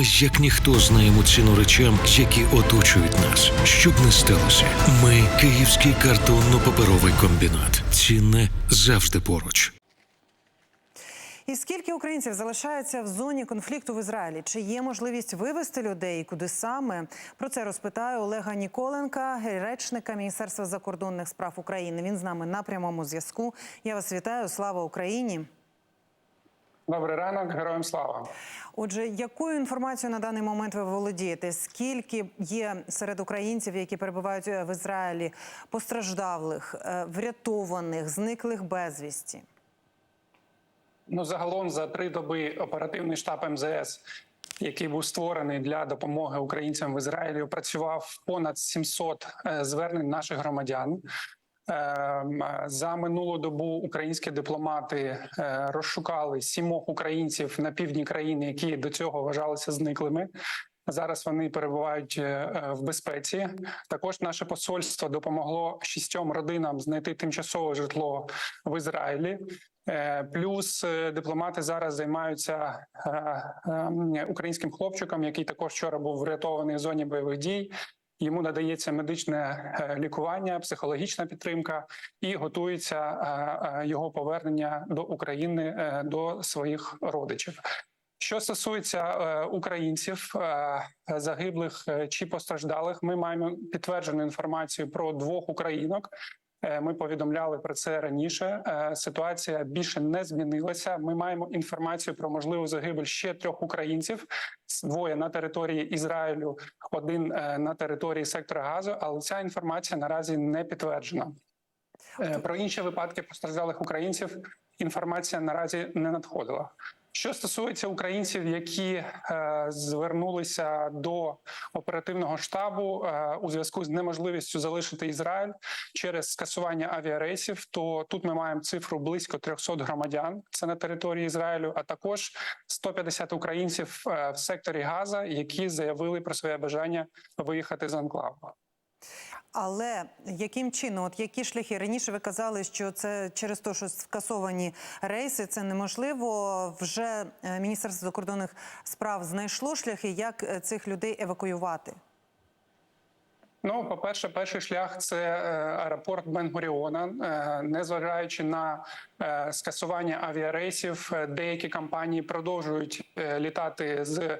Ми як ніхто знаємо ціну речам, які оточують нас. Щоб не сталося, ми Київський картонно-паперовий комбінат. Цінне завжди поруч. І скільки українців залишається в зоні конфлікту в Ізраїлі? Чи є можливість вивезти людей? Куди саме? Про це розпитаю Олега Ніколенка, речника Міністерства закордонних справ України. Він з нами на прямому зв'язку. Я вас вітаю. Слава Україні! Добрий ранок, героям слава. Отже, якою інформацією на даний момент ви володієте? Скільки є серед українців, які перебувають е, в Ізраїлі, постраждалих, е, врятованих, зниклих безвісті? Ну загалом за три доби оперативний штаб МЗС, який був створений для допомоги українцям в Ізраїлі, опрацював понад 700 е, звернень наших громадян. Ем, За минулу добу українські дипломати е, розшукали сімох українців на півдні країни, які до цього вважалися зниклими. Зараз вони перебувають е, е, в безпеці. Також наше посольство допомогло шістьом родинам знайти тимчасове житло в Ізраїлі. Плюс дипломати зараз займаються українським хлопчиком, який також вчора був врятований в зоні бойових дій. Йому надається медичне е, лікування, психологічна підтримка, і готується е, е, його повернення до України до своїх родичів. Що стосується українців загиблих чи постраждалих, ми маємо підтверджену інформацію про двох українок. Е, Ми повідомляли про це раніше. Е, Ситуація більше не змінилася. Ми маємо інформацію про можливу загибель ще трьох українців: двоє на території Ізраїлю, один е, на території сектора Газу. Але ця інформація наразі не підтверджена. Про інші випадки постраждалих українців інформація наразі не надходила. Що стосується українців, які е, звернулися до оперативного штабу е, у зв'язку з неможливістю залишити Ізраїль через скасування авіарейсів, то тут ми маємо цифру близько 300 громадян. Це на території Ізраїлю, а також 150 українців е, в секторі Газа, які заявили про своє бажання виїхати з анклаву. Але яким чином, от які шляхи раніше ви казали, що це через те, що скасовані рейси, це неможливо. Вже е, Міністерство закордонних справ знайшло шляхи, як е, цих людей евакуювати. Ну, по перше, перший шлях це е, аеропорт Бен-Гуріона. Е, незважаючи на е, скасування авіарейсів, деякі компанії продовжують літати з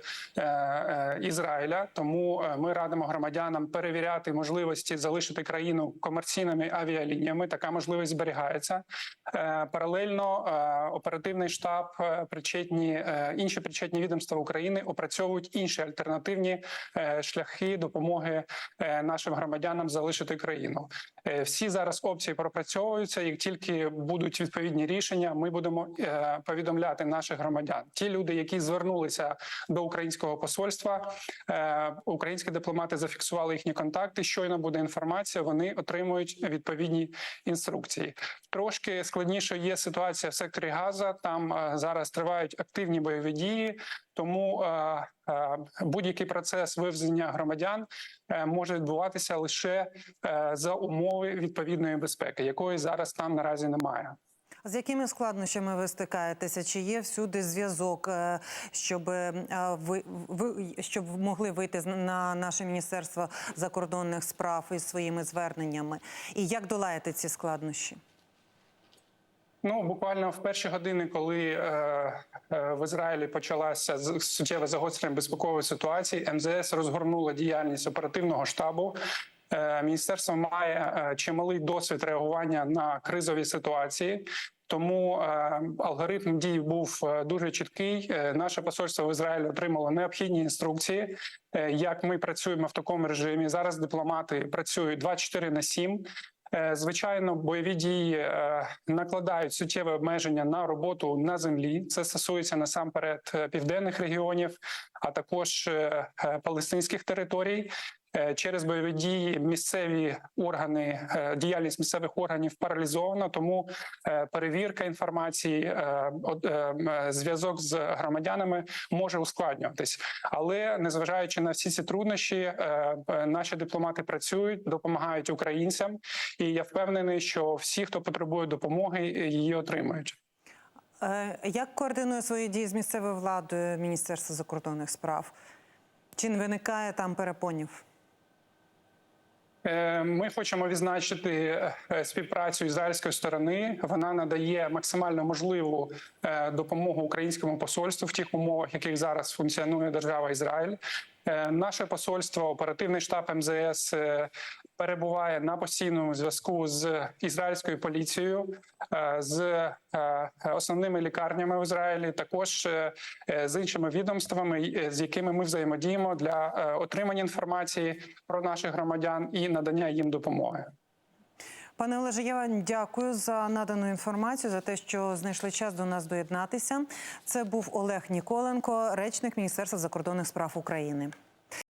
Ізраїля. Тому ми радимо громадянам перевіряти можливості залишити країну комерційними авіалініями. Така можливість зберігається. Паралельно оперативний штаб, причетні інші причетні відомства України опрацьовують інші альтернативні шляхи допомоги е, нашим громадянам залишити країну. Е, Всі зараз опції пропрацьовуються. Як тільки будуть відповідні рішення, ми будемо е, повідомляти наших громадян. Ті люди, які звернулися до українського посольства, е, українські дипломати зафіксували їхні контакти. Щойно буде інформація, вони отримують відповідні інструкції. Трошки складніше є ситуація в секторі Газа. Там зараз тривають активні бойові дії. Тому будь-який процес вивезення громадян е, може відбуватися лише е, за умови відповідної безпеки, якої зараз там наразі немає. З якими складнощами ви стикаєтеся? Чи є всюди зв'язок, е, щоб е, ви, щоб могли вийти на наше міністерство закордонних справ із своїми зверненнями? І як долаєте ці складнощі? Ну буквально в перші години, коли е, е, в Ізраїлі почалася суттєве загострення безпекової ситуації, МЗС розгорнула діяльність оперативного штабу. Е, Міністерство має е, чималий досвід реагування на кризові ситуації. Тому е, алгоритм дій був е, дуже чіткий. Е, наше посольство в Ізраїлі отримало необхідні інструкції, е, як ми працюємо в такому режимі. Зараз дипломати працюють 24 на 7. Е, Звичайно, бойові дії е, накладають суттєве обмеження на роботу на землі. Це стосується насамперед е, південних регіонів, а також палестинських територій. Е, Через бойові дії місцеві органи, е, діяльність місцевих органів паралізована, тому е, перевірка інформації, зв'язок з громадянами може ускладнюватись. Але незважаючи на всі ці труднощі, наші дипломати працюють, допомагають українцям, і я впевнений, що всі, хто потребує допомоги, її отримають. Як координує свої дії з місцевою владою Міністерство закордонних справ? Чи не виникає там перепонів? Е, Ми хочемо відзначити е, співпрацю ізраїльської сторони. Вона надає максимально можливу е, допомогу українському посольству в тих умовах, в яких зараз функціонує держава Ізраїль. Е, Наше посольство, оперативний штаб МЗС е, перебуває на постійному зв'язку з ізраїльською поліцією, е, з основними лікарнями в Ізраїлі, також з іншими відомствами, з якими ми взаємодіємо для отримання інформації про наших громадян і надання їм допомоги. Пане Олеже, я вам дякую за надану інформацію, за те, що знайшли час до нас доєднатися. Це був Олег Ніколенко, речник Міністерства закордонних справ України.